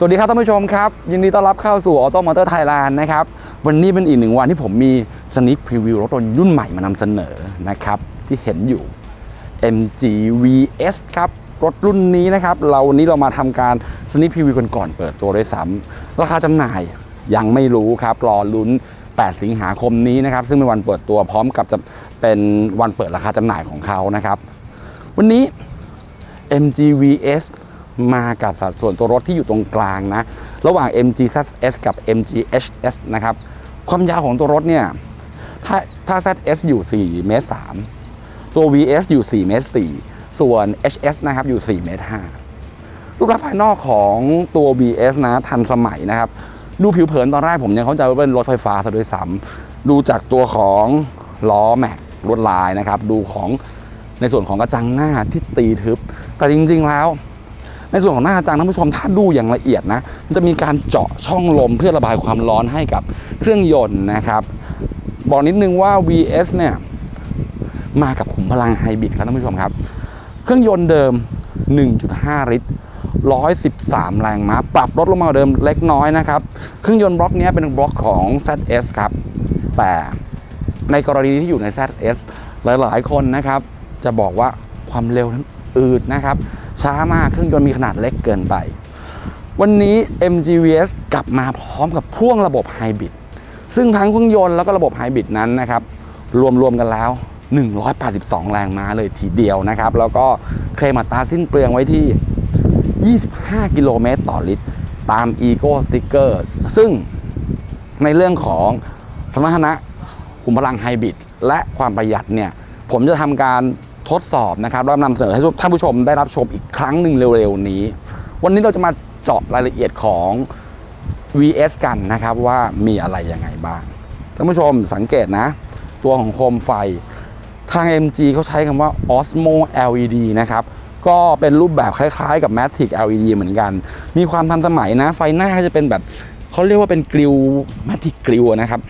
สวัสดีครับท่านผู้ชมครับยินดีต้อนรับเข้าสู่ Auto Motor Thailand นะครับวันนี้เป็นอีกหนึ่งวันที่ผมมีสนิ k พรีวิวรถยนต์รุ่นใหม่มานำเสนอนะครับที่เห็นอยู่ MG VS ครับรถรุ่นนี้นะครับ เราวันนี้เรามาทำการสนิ k พรีวิวกันก่อนเปิดตัวด้วยซ้ำราคาจำหน่ายยังไม่รู้ครับรอลุ้น 8 สิงหาคมนี้นะครับ ซึ่งเป็นวันเปิดตัวพร้อมกับจะเป็นวันเปิดราคาจำหน่ายของเขานะครับ วันนี้ MGVS มากับสัดส่วนตัวรถที่อยู่ตรงกลางนะ ระหว่าง MG ZS กับ MG HS นะครับ ความยาวของตัวรถเนี่ย ถ้าถ้า ZS อยู่4เมตร3ตัว VS อยู่4เมตร4ส่วน HS นะครับอยู่4เมตร5รูปลักษณ์ภายนอกของตัว VS นะทันสมัยนะครับ ดูผิวเผินตอนแรกผมยังเข้าใจว่าเป็นรถไฟฟ้าซะด้วยซ้ำดูจากตัวของล้อแม็กลวดลายนะครับ ดูของในส่วนของกระจังหน้าที่ตีทึบ แต่จริง ๆ แล้ว ในส่วนของหน้าจังท่านผู้ชมถ้าดูอย่างละเอียดนะมันจะมีการเจาะช่องลมเพื่อระบายความร้อนให้กับเครื่องยนต์นะครับ บอกนิดนึงว่า VS เนี่ยมากับขุมพลังไฮบริดครับท่านผู้ชมครับ เครื่องยนต์เดิม 1.5 ลิตร 113 แรงม้า ปรับลดลงมาเดิมเล็กน้อยนะครับ เครื่องยนต์บล็อกนี้เป็นบล็อกของ ZS ครับ แต่ในกรณีที่อยู่ใน ZS หลาย ๆ คนนะครับ จะบอกว่าความเร็วนั้น อืดนะครับ ช้ามากเครื่องยนต์มีขนาดเล็กเกินไป วันนี้ MGVS กลับมาพร้อมกับพ่วงระบบไฮบริดซึ่งทั้งเครื่องยนต์แล้วก็ระบบไฮบริดนั้นนะครับ รวมๆกันแล้ว 182 แรงม้าเลยทีเดียวนะครับ แล้วก็เคลมอัตราสิ้นเปลืองไว้ที่ 25 กิโลเมตรต่อลิตร ตาม Eco Sticker ซึ่งในเรื่องของสมรรถนะขุมพลังไฮบริดและความประหยัดเนี่ย ผมจะทำการ ทดสอบนะครับแล้วนำเสนอให้ท่านผู้ชมได้รับชมอีกครั้งหนึ่งเร็วๆนี้ วันนี้เราจะมาเจาะรายละเอียดของ VS กันนะครับว่ามีอะไรยังไงบ้างท่านผู้ชมสังเกตนะ ตัวของโคมไฟทาง MG เขาใช้คำว่า Osmo LED นะครับก็เป็นรูปแบบคล้ายๆกับ Matic LED เหมือนกัน มีความทันสมัยนะ ไฟหน้าจะเป็นแบบเขาเรียกว่าเป็นกริล Matic กริลนะครับ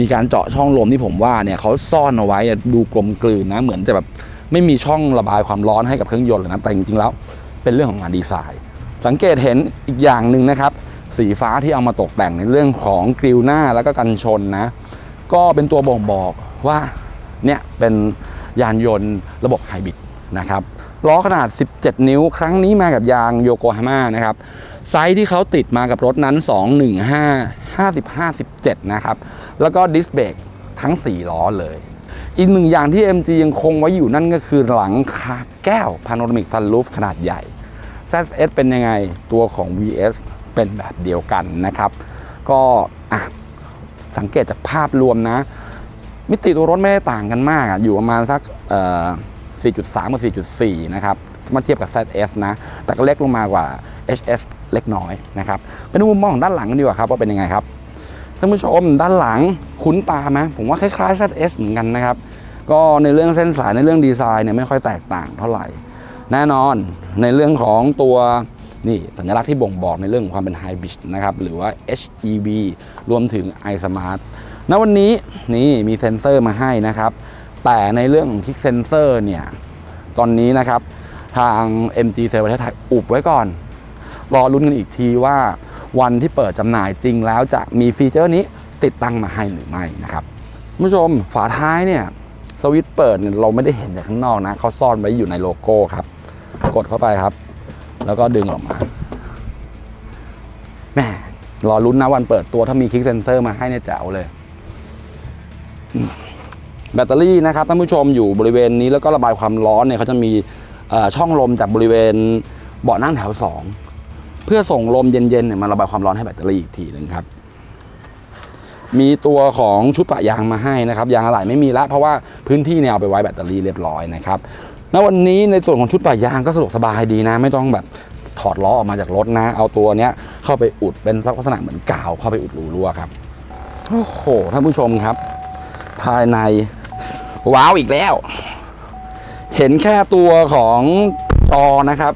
มีการเจาะช่องลมที่ผมว่าเนี่ยเขาซ่อนเอาไว้ดูกลมกลืนนะเหมือนจะแบบไม่มีช่องระบายความร้อนให้กับเครื่องยนต์เลยนะแต่จริงๆแล้วเป็นเรื่องของงานดีไซน์ สังเกตเห็นอีกอย่างหนึ่งนะครับ สีฟ้าที่เอามาตกแต่งในเรื่องของกริลหน้าแล้วก็กันชนนะ ก็เป็นตัวบ่งบอกว่าเนี่ยเป็นยานยนต์ระบบไฮบริดนะครับล้อขนาด 17 นิ้ว ครั้งนี้มากับยางโยโกฮาม่านะครับ ไซส์ที่เขาติดมากับรถนั้น 215 55 17นะครับ แล้วก็ดิสเบรกทั้ง 4 ล้อเลย อีกหนึ่งอย่างที่ MG ยังคงไว้อยู่นั่นก็คือหลังคาแก้วพาโนรามิกซันรูฟขนาดใหญ่ ZS เป็นยังไงตัวของ VS เป็นแบบเดียวกันนะครับ ก็สังเกตจากภาพรวมนะ มิติตัวรถไม่ได้ต่างกันมากอะอยู่ประมาณสักเอ่อ4.3 กับ 4.4 นะครับมาเทียบกับ ZS นะ แต่ก็เล็กลงมากว่า HS เล็กน้อยนะครับเป็นมุมมองของด้านหลังกันดีกว่าครับว่าเป็นยังไงครับท่านผู้ชมด้านหลังคุ้นตาไหมผมว่าคล้ายๆ ZS เหมือนกันนะครับก็ในเรื่องเส้นสายในเรื่องดีไซน์เนี่ยไม่ค่อยแตกต่างเท่าไหร่ แน่นอนในเรื่องของตัวนี่สัญลักษณ์ที่บ่งบอกในเรื่องของความเป็นไฮบริดนะครับหรือว่า HEV รวมถึง iSmart ณวันนี้นี่มีเซ็นเซอร์มาให้นะครับ แต่ในเรื่องของคลิกเซนเซอร์เนี่ยตอนนี้นะครับทาง MG เซลประเทศไทยอุบไว้ก่อน รอลุ้นกันอีกทีว่าวันที่เปิดจำหน่ายจริงแล้วจะมีฟีเจอร์นี้ติดตั้งมาให้หรือไม่นะครับคุณผู้ชมฝาท้ายเนี่ยสวิตช์เปิดเราไม่ได้เห็นจากข้างนอกนะเขาซ่อนไว้อยู่ในโลโก้ครับ กดเข้าไปครับ แล้วก็ดึงออกมาแหมรอลุ้นนะวันเปิดตัวถ้ามีคลิกเซนเซอร์มาให้เนี่ยแจ๋วเลย แบตเตอรี่นะครับท่านผู้ชมอยู่บริเวณนี้แล้วก็ระบายความร้อนเนี่ยเขาจะมีช่องลมจากบริเวณเบาะนั่งแถวสอง เพื่อส่งลมเย็นๆเนี่ยมาระบายความร้อนให้แบตเตอรี่อีกทีหนึ่งครับ มีตัวของชุดปะยางมาให้นะครับ ยางอะไหล่ไม่มีละเพราะว่าพื้นที่เนี่ยเอาไปไว้แบตเตอรี่เรียบร้อยนะครับณวันนี้ในส่วนของชุดปะยางก็สะดวกสบายดีนะ ไม่ต้องแบบถอดล้อออกมาจากรถนะ เอาตัวเนี้ยเข้าไปอุดเป็นลักษณะเหมือนกาวเข้าไปอุดรูรั่วครับโอ้โหท่านผู้ชมครับ ภายในว้าวอีกแล้ว เห็นแค่ตัวของจอนะครับ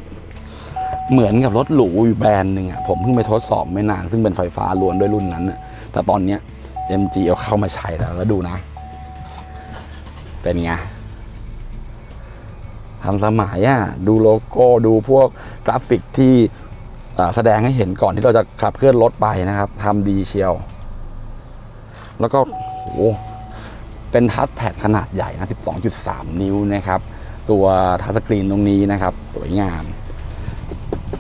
เหมือนกับรถหรูอยู่แบรนด์หนึ่งอะผมเพิ่งไปทดสอบไม่นาน ซึ่งเป็นไฟฟ้าล้วนด้วยรุ่นนั้นน่ะแต่ตอนเนี้ย MG เอาเข้ามาใช้แล้วแล้วดูนะ เป็นไงทันสมัยอะดูโลโก้ดูพวกกราฟิกที่แสดงให้เห็นก่อนที่เราจะขับเคลื่อนรถไปนะครับทำดีเชียว แล้วก็โหเป็นทัชแพดขนาดใหญ่นะ 12.3 นิ้วนะครับ ตัวทัชสกรีนตรงนี้นะครับ สวยงาม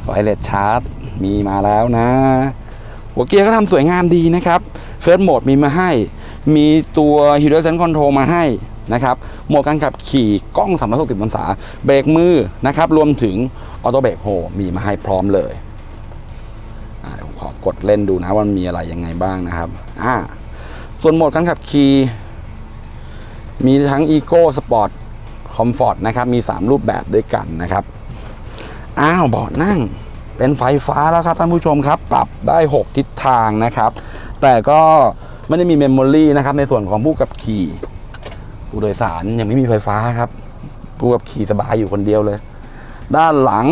ไวเลสชาร์จมีมาแล้วนะ หัวเกียร์ก็ทำสวยงามดีนะครับเคิร์ดโหมดมีมาให้ มีตัว h e r o Sense Control มาให้นะครับโหมดการขับขี่กล้อง 360องศาเบรกมือนะครับรวมถึงออโต้เบรกโฮมีมาให้พร้อมเลยผมขอกดเล่นดูนะว่ามันมีอะไรยังไงบ้างนะครับอ่าส่วนโหมดการขับขี่มีทั้ง Eco Sport Comfort นะครับ มี 3 รูปแบบด้วยกันนะครับ อ้าวเบาะนั่ง เป็นไฟฟ้าแล้วครับท่านผู้ชมครับ ปรับได้ 6 ทิศทางนะครับ แต่ก็ไม่ได้มีเมมโมรี่นะครับในส่วนของผู้ขับขี่ ผู้โดยสารยังไม่มีไฟฟ้าครับ ผู้ขับขี่สบายอยู่คนเดียวเลย ด้านหลัง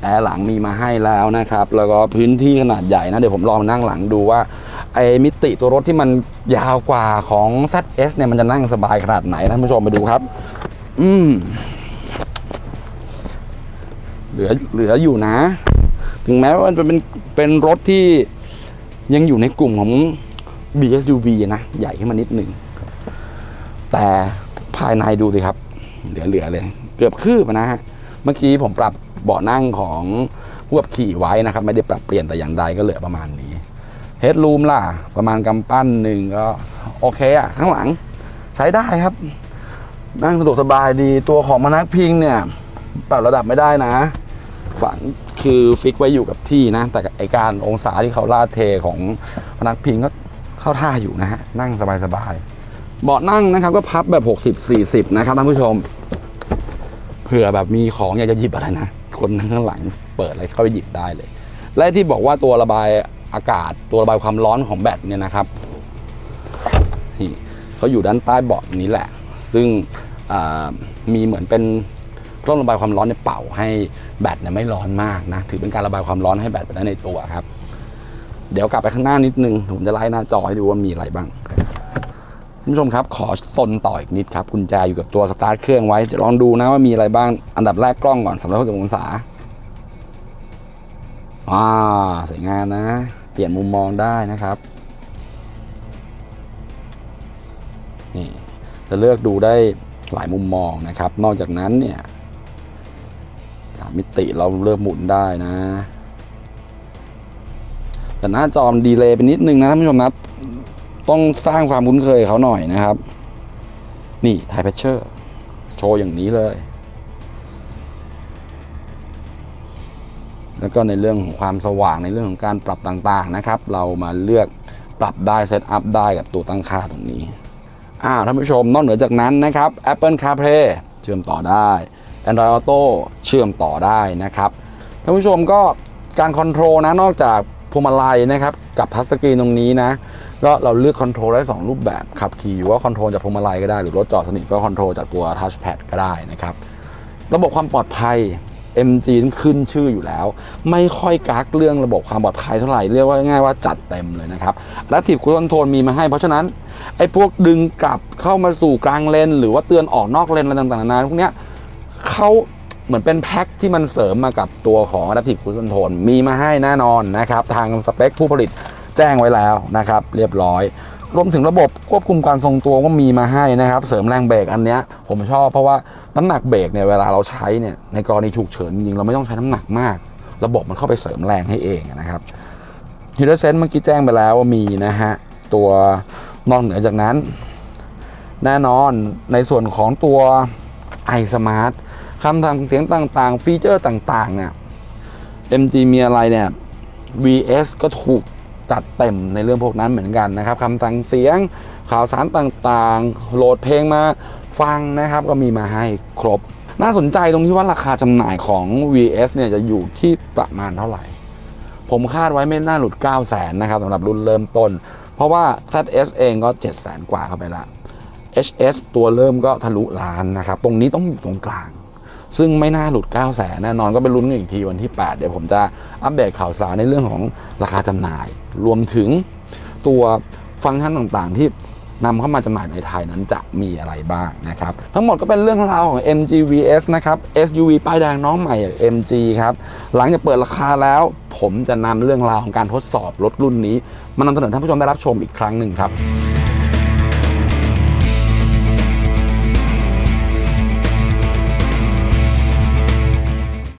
แอร์หลังมีมาให้แล้วนะครับ แล้วก็พื้นที่ขนาดใหญ่นะ เดี๋ยวผมลองมานั่งหลังดูว่าไอ้มิติตัวรถที่มันยาวกว่าของ ZS เนี่ยมันจะนั่งสบายขนาดไหนท่านผู้ชมไปดูครับ อืม เหลือเหลืออยู่นะ ถึงแม้ว่ามันจะเป็นเป็นรถที่ยังอยู่ในกลุ่มของ BSUV นะ ใหญ่ขึ้นมานิดหนึ่ง แต่ภายในดูสิครับ เหลือเหลือเลย เกือบคืบนะฮะ เมื่อกี้ผมปรับเบาะนั่งของผู้ขับขี่ไว้นะครับ ไม่ได้ปรับเปลี่ยนแต่อย่างใดก็เหลือประมาณนี้เฮดรูมล่ะ ประมาณกำปั้นหนึ่งก็โอเคอะข้างหลังใช้ได้ครับ นั่งสะดวกสบายดีตัวของมานักพิงเนี่ยปรับระดับไม่ได้นะ ฝังคือฟิกไว้อยู่กับที่นะ แต่ไอการองศาที่เขาลาดเทของพนักพิงก็เข้าท่าอยู่นะฮะ นั่งสบายๆเบาะนั่งนะครับก็พับแบบ 60 40 นะครับท่านผู้ชม เผื่อแบบมีของอยากจะหยิบอะไรนะ คนข้างหลังเปิดอะไรเข้าไปหยิบได้เลย และที่บอกว่าตัวระบายอากาศตัวระบายความร้อนของแบตเนี่ยนะครับนี่เขาอยู่ด้านใต้เบาะนี้แหละ ซึ่งมีเหมือนเป็น ร่องระบายความร้อนในเป่าให้แบตเนี่ยไม่ร้อนมากนะถือเป็นการระบายความร้อนให้แบตไปได้ในตัวครับ เดี๋ยวกลับไปข้างหน้านิดนึงผมจะไล่หน้าจอให้ดูว่ามีอะไรบ้างคุณผู้ชมครับขอซนต่ออีกนิดครับกุญแจอยู่กับตัวสตาร์ทเครื่องไว้เดี๋ยวลองดูนะว่ามีอะไรบ้างอันดับแรกกล้องก่อนสำหรับ60องศาอ่าสวยงามนะ เปลี่ยนมุมมองได้นะครับนี่จะเลือกดูได้หลายมุมมองนะครับ นอกจากนั้นเนี่ย มมิติเราเลือกหมุนได้นะ แต่หน้าจอมดีเลย์ไปนิดนึงนะท่านผู้ชมนะต้องสร้างความคุ้นเคยเขาหน่อยนะครับ นี่ไทเพชเชอร์โชว์อย่างนี้เลย แล้วก็ในเรื่องของความสว่างในเรื่องของการปรับต่างๆนะครับ เรามาเลือกปรับได้เซตอัพได้กับตัวตั้งค่าตรงนี้อ่าท่านผู้ชมนอกเหนือจากนั้นนะครับ Apple CarPlay เชื่อมต่อได้ Android Auto เชื่อมต่อได้นะครับท่านผู้ชมก็การคอนโทรลนะนอกจากพวงมาลัยนะครับกับทัชสกรีนตรงนี้นะก็เราเลือกคอนโทรลได้ 2 รูปแบบขับขี่อยู่ก็คอนโทรลจากพวงมาลัยก็ได้หรือรถจอดสนิทก็คอนโทรลจากตัวทัชแพดก็ได้นะครับระบบความปลอดภัย MG ขึ้นชื่ออยู่แล้ว ไม่ค่อยกักเรื่องระบบความปลอดภัยเท่าไหร่เรียกว่าง่ายว่าจัดเต็มเลยนะครับและทีบคุณคอนโทรลมีมาให้เพราะฉะนั้นไอ้พวกดึงกลับเข้ามาสู่กลางเลนหรือว่าเตือนออกนอกเลนอะไรต่างๆนานาพวกเนี้ย เขาเหมือนเป็นแพ็คที่มันเสริมมากับตัวของ Adaptive Cruise Control มีมาให้แน่นอนนะครับ ทางสเปคผู้ผลิตแจ้งไว้แล้วนะครับ เรียบร้อย รวมถึงระบบควบคุมการทรงตัวก็มีมาให้นะครับ เสริมแรงเบรกอันเนี้ยผมชอบเพราะว่าน้ำหนักเบรกเนี่ยเวลาเราใช้เนี่ยในกรณีฉุกเฉินจริงเราไม่ต้องใช้น้ำหนักมาก ระบบมันเข้าไปเสริมแรงให้เองนะครับฮีโรเซนเมื่อกี้แจ้งไปแล้วว่ามีนะฮะตัวนอกเหนือจากนั้น แน่นอนในส่วนของตัว iSmart คำทำเสียงต่างๆ ฟีเจอร์ต่างๆเนี่ย MG มีอะไรเนี่ย VS ก็ถูกจัดเต็มในเรื่องพวกนั้นเหมือนกันนะครับคำสั่งเสียงข่าวสารต่างๆ โหลดเพลงมาฟังนะครับก็มีมาให้ครบ น่าสนใจตรงที่ว่าราคาจำหน่ายของ VS เนี่ยจะอยู่ที่ประมาณเท่าไหร่ ผมคาดไว้ไม่น่าหลุด 9 0 0 0 0นนะครับสำหรับรุ่นเริ่มต้น เพราะว่า ZS เองก็ 7 0 0 0 0 0กว่าเข้าไปละ HS ตัวเริ่มก็ทะลุล้านนะครับ ตรงนี้ต้องอยู่ตรงกลาง ซึ่งไม่น่าหลุด 9 0 0 0 0 0แน่นอนก็ไปลุ้นกันอีกทีวันที่ 8 เดี๋ยวผมจะอัปเดตข่าวสารในเรื่องของราคาจำหน่าย รวมถึงตัวฟังก์ชันต่างๆ ที่นำเข้ามาจำหน่ายในไทยนั้นจะมีอะไรบ้างนะครับ ทั้งหมดก็เป็นเรื่องราวของ MGVS นะครับ SUV ป้ายแดงน้องใหม่อย่าง MG ครับ หลังจากเปิดราคาแล้ว ผมจะนำเรื่องราวของการทดสอบรถรุ่นนี้ มานำเสนอท่านผู้ชมได้รับชมอีกครั้งหนึ่งครับ